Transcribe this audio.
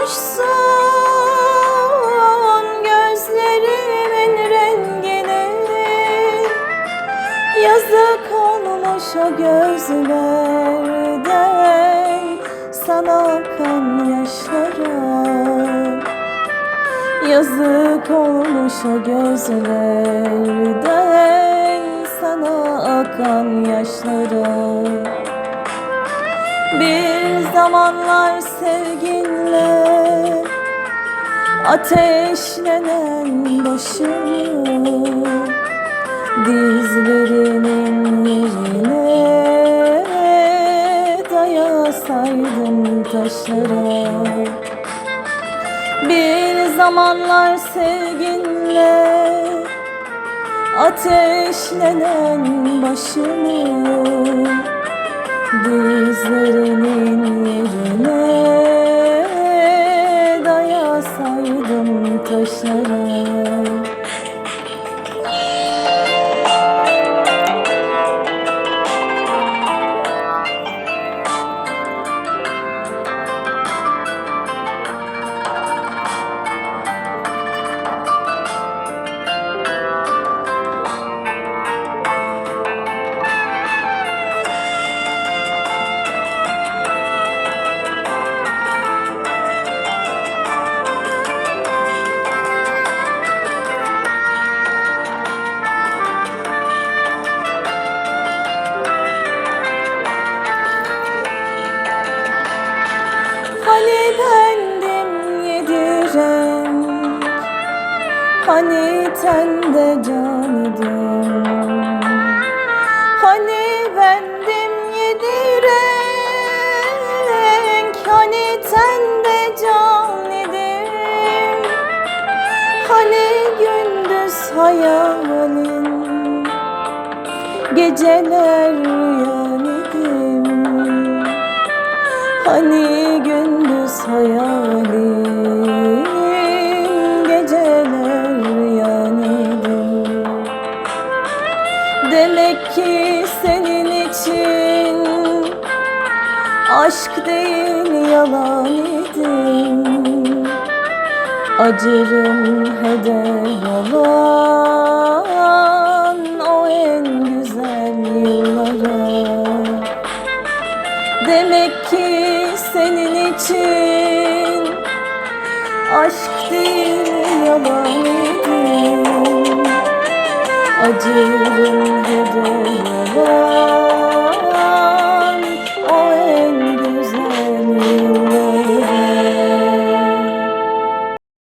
unutmuşsun Gözlerimin rengini Yazık olmuş o gözlerden Sana akan yaşlara. Yazık olmuş o gözlerden Sana akan yaşlara. Bir zamanlar sevginle Ateşlenen başımı Dizlerimin yerine Dayasaydım taşlara bir zamanlar sevginle Ateşlenen başımı Dizlerimin yerine Thank you. Hani tende can idim Hani bendim yediren Hani tende can idim Hani gündüz hayalin? Geceler rüyan idim Hani gündüz hayalim ki senin için. Aşk değil yalan idim Acırım heder olan O en güzel yıllara. Demek ki senin için aşk değil yalan idim Acırım Oh.